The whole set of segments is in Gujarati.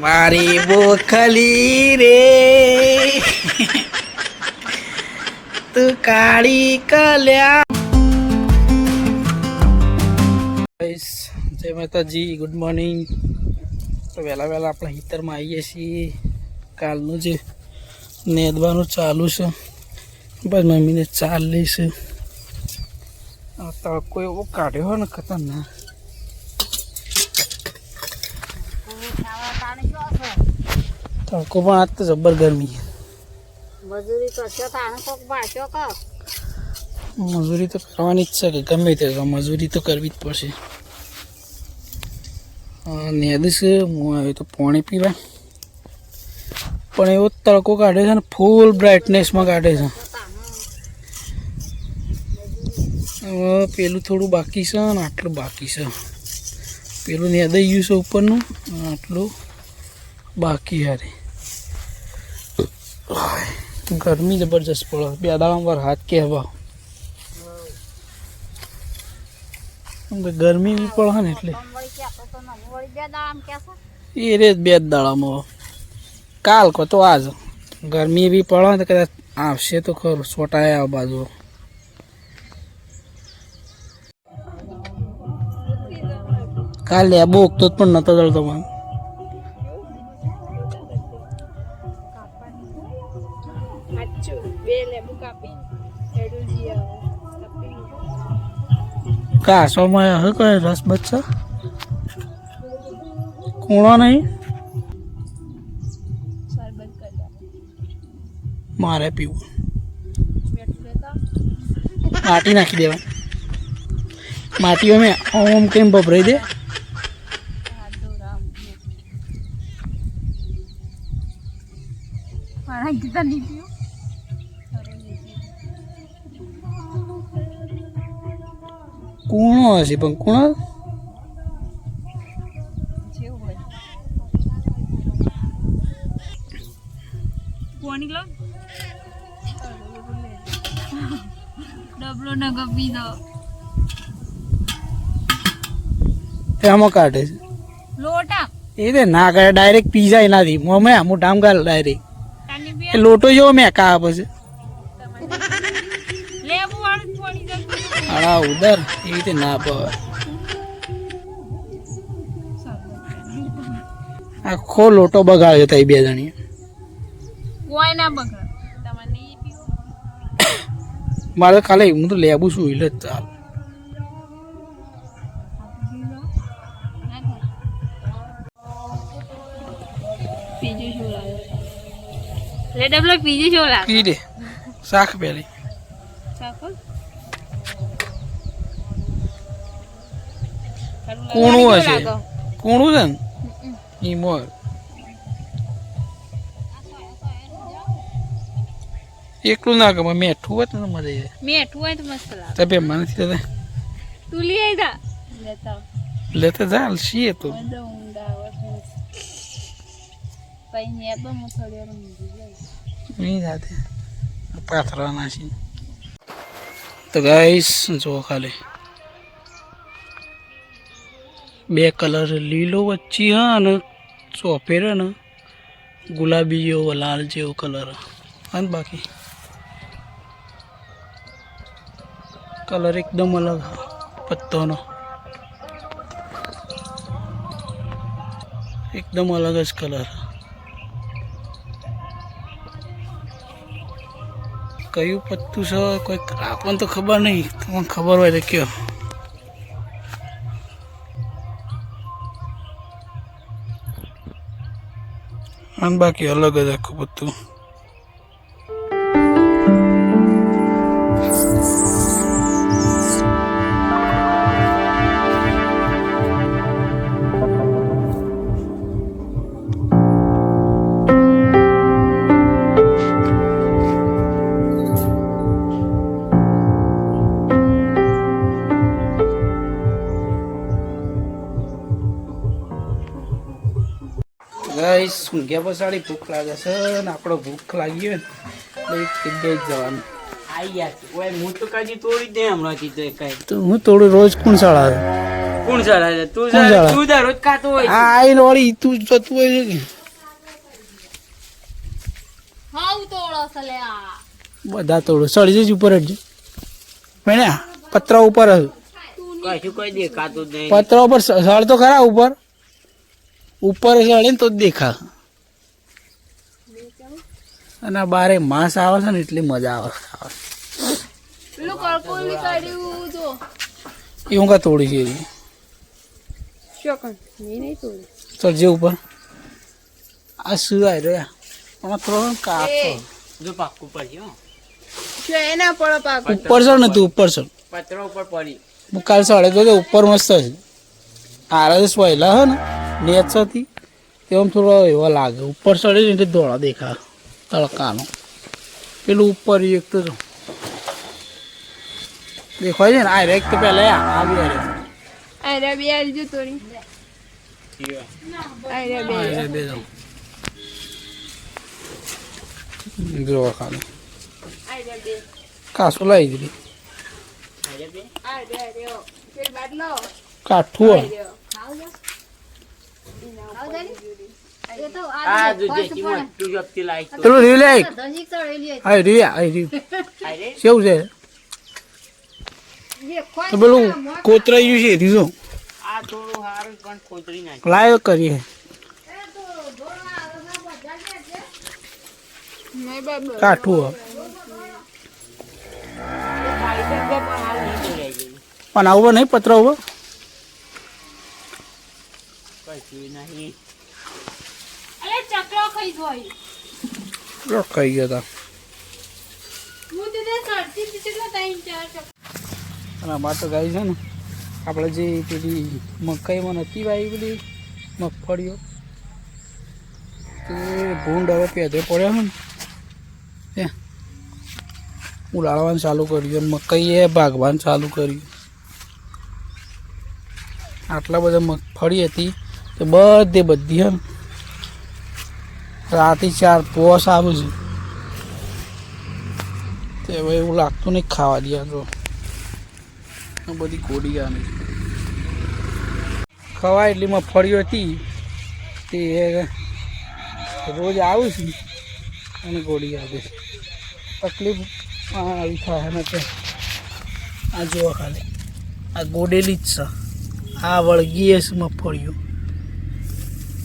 મારી બોખલી રે. તું કાળી કલ્યા. જય માતાજી, ગુડ મોર્નિંગ. તો વહેલા વહેલા આપણે હિતરમાં આવીએ છીએ. કાલનું જે નેદવાનું ચાલુ છે. બસ મમ્મીને ચાલ લઈશ. તડકો એવો કાઢ્યો હોય ને ખતરનાક. તડકો પણ આજ તો જબર ગરમી મજૂરી કરશો તો આને કોક ભાષો કહો મજૂરી તો કરવાની જ છે કે ગમે તે મજૂરી તો કરવી જ પડશે નેદ છે હું આવ્યો તો પાણી પીવા પણ એવો તડકો કાઢે છે ને ફૂલ બ્રાઇટનેસમાં કાઢે છે હવે પેલું થોડું બાકી છે ને આટલું બાકી છે પેલું નેદાઈ ગયું છે ઉપરનું આટલું બાકી હારે ગરમી જબરજસ્ત પડે. બે દાડામાં હાથ હવા. ગરમી બી પડે ને એટલે. એ રે બે જ દાડામાં કાલ કો તો આજ. ગરમી બી પડે ને કદાચ આવશે તો ખરું. સોટાય આ બાજુ. કાલે આ ઉગતો જ પણ નતો જળતો મને. કાપી કાસોમાં હવે કઈ રસ બચશે કૂણો નહીં? મારે પીવું. માટી નાખી દેવા માટી અમે ઓમ કેમ ભભરાઈ દે? કૂણો હશે પણ કૂણો ડબલો ન ગપી દો. એમાં કાઢે છે. લોટા. એ તે ના કરે ડાયરેક્ટ પીઝા એનાથી મમે આમું આમ ગાલ ડાયરેક્ટ લોટો જેવો મેં કા આપે આડા ઉદર એ રીતે ના આપે આખો લોટો બગાડ્યો એ બે જણી કોઈ ના બગડ. પીવું? મારે ખાલી હું તો લેબું છું એટલે ચાલ લે ડબલ પીજી શું લા પી દે શાક પેલી. ચાકો કૂણું હશે. કૂણું છે ને? ઈ મોર. એકલું ના ગમે મેઠું હોય તો મજા આવી જાય. મીઠું હોય તો મસ્ત લાગે. તબે મને નથી તું લઈ આવી જા. લેતા લેતા ચાલ છીએ તો. પાથરવાના નાસી તો ગાઈસ જો ખાલી. બે કલર લીલો વચ્ચે હા અને ચોફેરે ને ગુલાબી જેવો લાલ જેવો કલર. અને બાકી કલર એકદમ અલગ પત્તોનો. એકદમ અલગ જ કલર. કયું પત્તું છે કોઈ આપણને તો ખબર નહીં, તમને ખબર હોય તો કયો અને બાકી અલગ જ આખું પત્તું ગાઈસ ઊંઘ્યા પછાડી ભૂખ લાગે છે ને આપણો ભૂખ લાગી હોય ને એક જગ્યાએ જવાનું. બધા તોડો. સળી જજ ઉપર મેણ્યા પતરા ઉપર જ. જ પતરા ઉપર સળ તો ખરા ઉપર. ઉપર ચડે ને તો જ દેખા અને આ બારે માંસ આવે છે ને એટલી મજા આવે એ હું કા તોડી છે ચડજે ઉપર. આ શું રહ્યા. પણ થોડો કાપો જો હો. છે એના પર પાક ઉપર ચડ ને તું ઉપર ચડ. પતરો ઉપર પડી. હું કાલ સળે તો ઉપર મસ્ત છે આરએસ પહેલા હે ને. નેચરથી તેમ થોડો એવો લાગે. ઉપર ચડે ને એટલે ધોળા દેખા તડકાનો. પેલું ઉપર એક તો દેખાય છે ને? આ રેક તો પહેલા આ આ બી આ અરે બે આલજો તોડી અરે બે. આ બે જો જો ખાલી. અરે લાવી દીધી. કાઠું હોય. આ જો જે કિંમત તું આ રીલ કેવું છે? તો પેલું કોતરાયું છે રીઝો આ થોડું પણ નાખ. કરીએ. કાઠું પણ આવું નહીં પતરા કશું નહીં. ગયા તે. ચકરો અને અમારે તો ગાય છે ને આપણે જે પેલી મકાઈમાં નથી વાવી પેલી મગફળીઓ તે ભૂંડ હવે પેદે પડ્યો છે ને તે ઉડાડવાનું ચાલુ કર્યું અને મકાઈએ ભાગવાનું ચાલુ કર્યું. આટલા બધા મગફળી હતી તે બધે બધી હે રાતે ચાર પોસ આવે છે. તે હવે એવું લાગતું નહીં ખાવા દે તો બધી કોડી આવે ખવાય એટલી મગફળીઓ હતી. તે રોજ આવું છું. અને ગોળી આપે. છે તકલીફ આવી થાય ને કે આ જુઓ ખાલી. આ ગોડેલી જ છે. આ વળગીએ છે મગફળીઓ.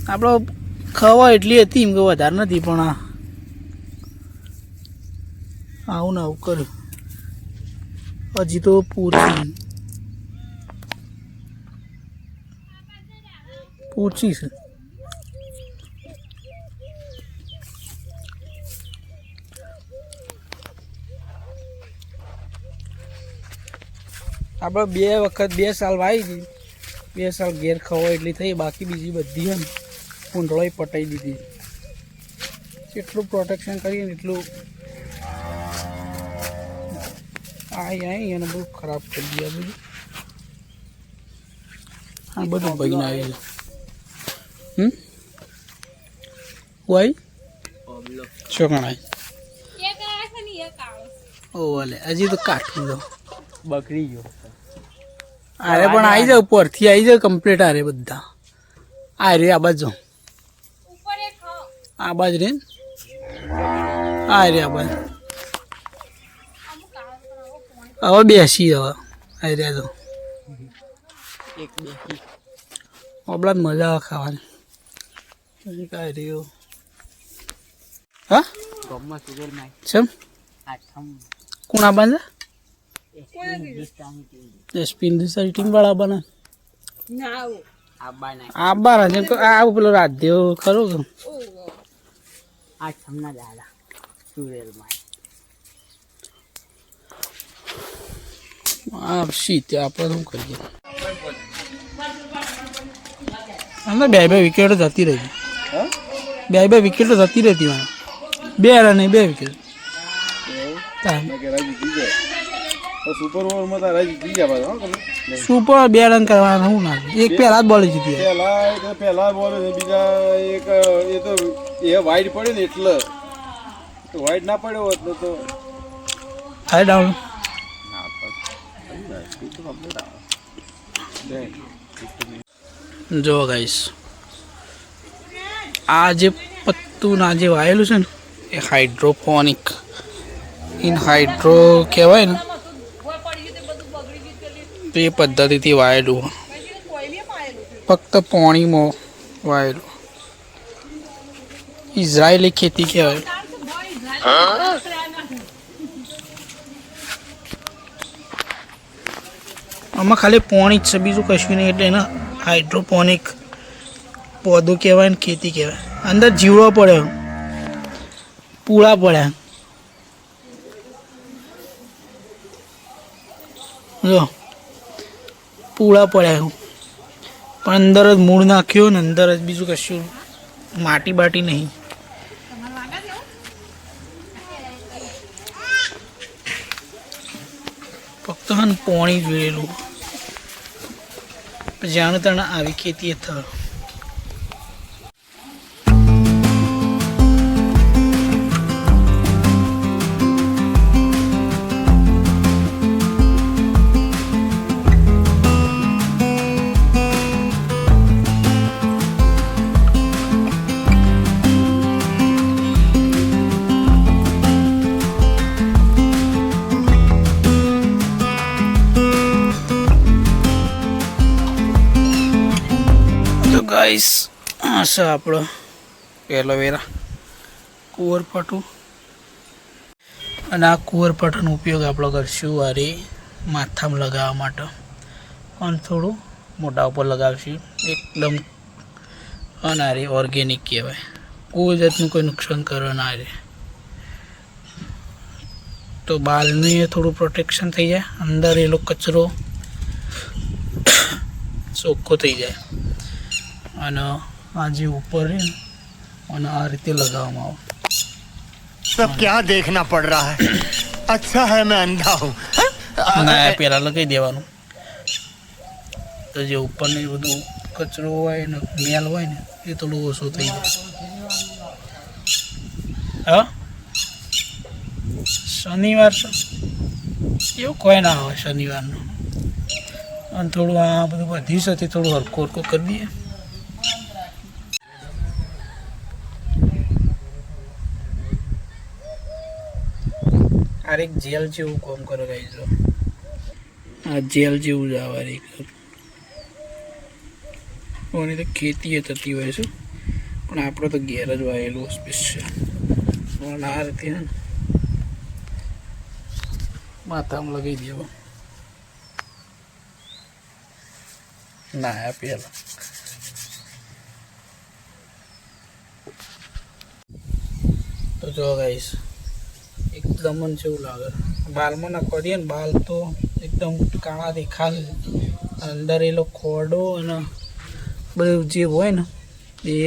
આપણો ખવા એટલી હતી એમ કે વધારે નથી, પણ આ આવું ને આવું કર્યું. હજી તો પૂછી પૂછી છે. આપણે બે વખત બે સાલ વાવી હતી. બે સાલ ઘેર ખવાય એટલી થઈ, બાકી બીજી બધી ને કુંડળોય પટાઈ દીધી. જેટલું પ્રોટેક્શન કરીએ ને એટલું આઈ આઈ અને બહુ ખરાબ કરી દે બધું. હા બધું ભગીને આવી હમ? વાય ચોકણાય ઓ વાલે હજી તો કાઠું જો બકરી ગયો. અરે પણ આવી જાવ ઉપરથી આવી જાવ કમ્પ્લીટ આરે બધા. આ રે આ બાજુ. આ બાજ રે આ રે આ બાજ પણ હવે બેસી હવે. આ રે તો. એક મજા આવે ખાવાની. કાંઈ રહ્યો હા? ચમ? આઠમ કોણા ટીમ સ્પિન ટીમ વાળા બને. ના આવો. આ પેલો રાધ્યો ખરો કે? આઠમના દાદા સુરેલમાં આપશી તે આપણે શું કરીએ? અમે બે બે વિકેટો જતી રહી. બે બે વિકેટો જતી રહેતી મને બે રન બે વિકેટ સુપર ઓવરમાં તારા જીતી ગયા પાછા, તમે? સુપર બે રન કરવાના શું ના એક પહેલા જ બોલે જીતી. પહેલા એ તો પહેલા બોલ બીજા એક એ તો એ વાઈડ પડ્યો ને એટલે. તો વાઈડ ના પડ્યો હોત ને તો હાઈ ડાઉન જો ગાઈસ આ જે પત્તું ના જે વાયેલું છે ને એ હાઇડ્રોફોનિક ઇન હાઇડ્રો કહેવાય ને તો એ પદ્ધતિથી વાયેલું. ફક્ત પાણીમાં વાયેલું. ઇઝરાયેલી ખેતી કહેવાય. આમાં ખાલી પોણી જ છે, બીજું કશું નહીં, એટલે એને હાઇડ્રોપોનિક પોદું કહેવાય ને ખેતી કહેવાય. અંદર જીવડો પડ્યો. પૂળા પડ્યા. જો. પૂળા પડ્યા પણ અંદર જ મૂળ નાખ્યો ને અંદર જ બીજું કશું માટી બાટી નહીં. ફક્ત હન પોણી જોયેલું. જાણ તણ આવી ખેતી થયો ગાઈસ આ છે આપણો. એલોવેરા કુંવરપાટું અને આ કુંવરપાટાનો ઉપયોગ આપણે કરશું વારી માથામાં લગાવવા માટે. પણ થોડું મોટા ઉપર લગાવશું. એકદમ અનારી ઓર્ગેનિક કહેવાય. કોઈ જાતનું કોઈ નુકસાન કરવા ના રહે. તો બાલનું એ થોડું પ્રોટેક્શન થઈ જાય. અંદર એલો કચરો. ચોખ્ખો થઈ જાય. અને આ જે ઉપર છે અને આ રીતે લગાવવામાં આવે. સબ ક્યાં દેખના પડ રહા હે અચ્છા હે મેં અંધા હું ના પેલા લગાવી દેવાનું. તો જે ઉપરને બધું કચરો હોય ને મેલ હોય ને એ થોડું ઓછો થઈ જાય. હા? શનિવાર એવું કોઈ ના હોય શનિવારનું. અને થોડું આ બધું વધી શકે થોડું હરકો હરકો કરી દઈએ. આ જેલ જેવું કોમ કરો ગાઈ જો આ જેલ જેવું જ એક. ઓની તો ખેતી થતી હોય છે. પણ આપણે તો ઘેર જ વાયેલું સ્પેશિયલ પણ આ રીતે માથામાં લગાવી દેવો ના આ પહેલાં. તો જો ગાઈશ જ જેવું લાગે. બાલમાં નાખવા ને બાલ તો એકદમ કાળા દેખાશે અંદર એલો ખોડો અને બધું જે હોય ને, એ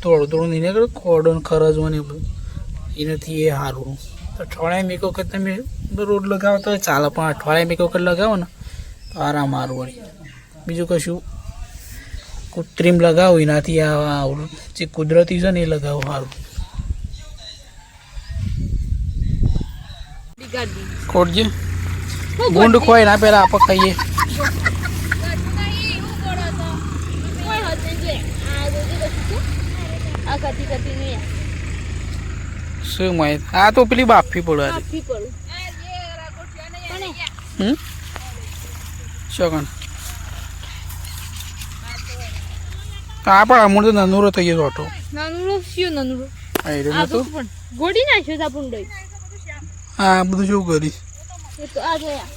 થોડું થોડું નહીં નીકળે ખોડો ને ખરજવો ને બધું. એનાથી એ સારું. તો અઠવાડિયામાં એક વખત તમે રોડ લગાવો તો ચાલે પણ અઠવાડિયામાં એક વખત લગાવો ને, તો આરામ સારું વળી બીજું કશું કૃત્રિમ લગાવો, એનાથી આ જે કુદરતી છે ને એ લગાવો સારું. ખોટજે ગુંડ ખોઈ ના પેલા આપણે ખાઈએ. શું માહિત? આ તો પેલી બાફી પડે. હમ? આ પણ અમૂળ તો નનુરો થઈ ગયો હતો. નનુરો શું નનુરો? આ તો ગોડી નાખ્યો દહીં આ બધું શું કરી એ તો આ જોયા.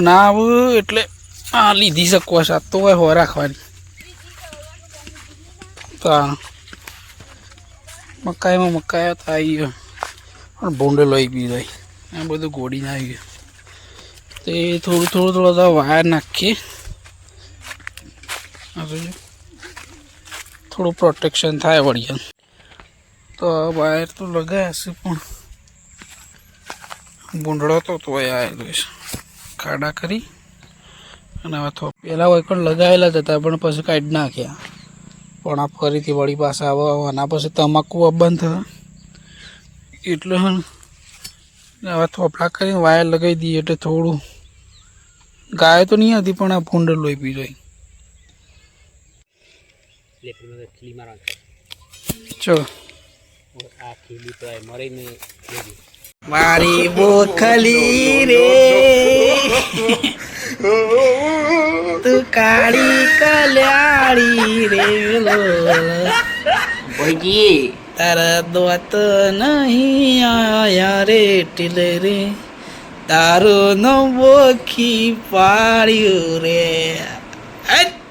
ના આવે એટલે આ લીધી શકો સાત તો હોય હો રાખવાની. તો મકાઈમાં મકાઈ તો આવી ગયો પણ ભૂંડો લઈ બી જાય. આ બધું ગોળીને આવી ગયું. તો એ થોડું થોડું થોડું વાયર નાખીએ. થોડું પ્રોટેક્શન થાય વળી તો આ વાયર તો લગાવ્યા છે પણ ભૂંડળો તો તોય આવેલો છે. ખાડા કરી અને હવે તો પહેલાં હોય પણ લગાવેલા જ હતા, પણ પછી કાઢી નાખ્યા. પણ આ ફરીથી વળી પાસે આવે આના પછી તમાકુ બંધ થતા એટલે હવે થોપલા કરીને વાયર લગાવી દઈએ એટલે થોડું ગાય તો નહીં હતી પણ આ ફૂંડ લોહી પી જોઈ. ચો મરી બોખલી રે. તું કાળી કલ્યાણી રે. ભાઈજી તારા દોત નહીં આયા રે ટીલે રે. તારો નો બોખી પાડ્યું રે.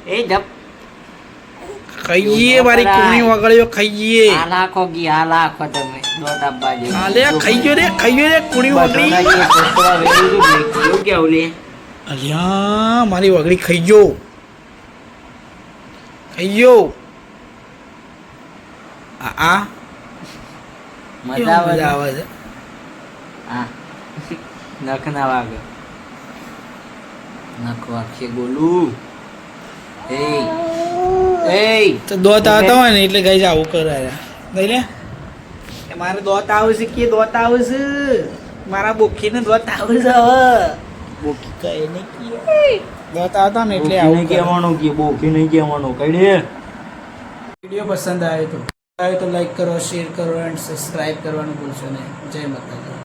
એ જપ. ખાઈએ મારી કુણી વગળ્યો ખાઈએ. આ લાખો ગી આ લાખો તમે. દોત આપવા આલે ખાઈયો રે ખાઈયો રે કુણી વગળી કેવું કે ઓલે અલ્યા મારી વગળી ખાઈ ગયો ખાઈ ગયો આ આ. મજા આવે મજા આવે છે? હા. નખ ના વાગે નખ વાગશે ગોલું. એ એ તો દોત આવતા હોય ને એટલે ગઈ આવું કરે નહીં લે? મારે દોત આવશે કે દોત આવશે. મારા બોખીને દોત આવશે હવે. બોખી કહે ને કે દોત આવતા ને એટલે આવું. કહેવાનું કે બોકી નહીં કહેવાનું. કઈ વીડિયો પસંદ આવ્યો તો આવ્યો તો લાઈક કરો શેર કરો એન્ડ સબસ્ક્રાઇબ કરવાનું ભૂલશો નહીં. જય માતાજી.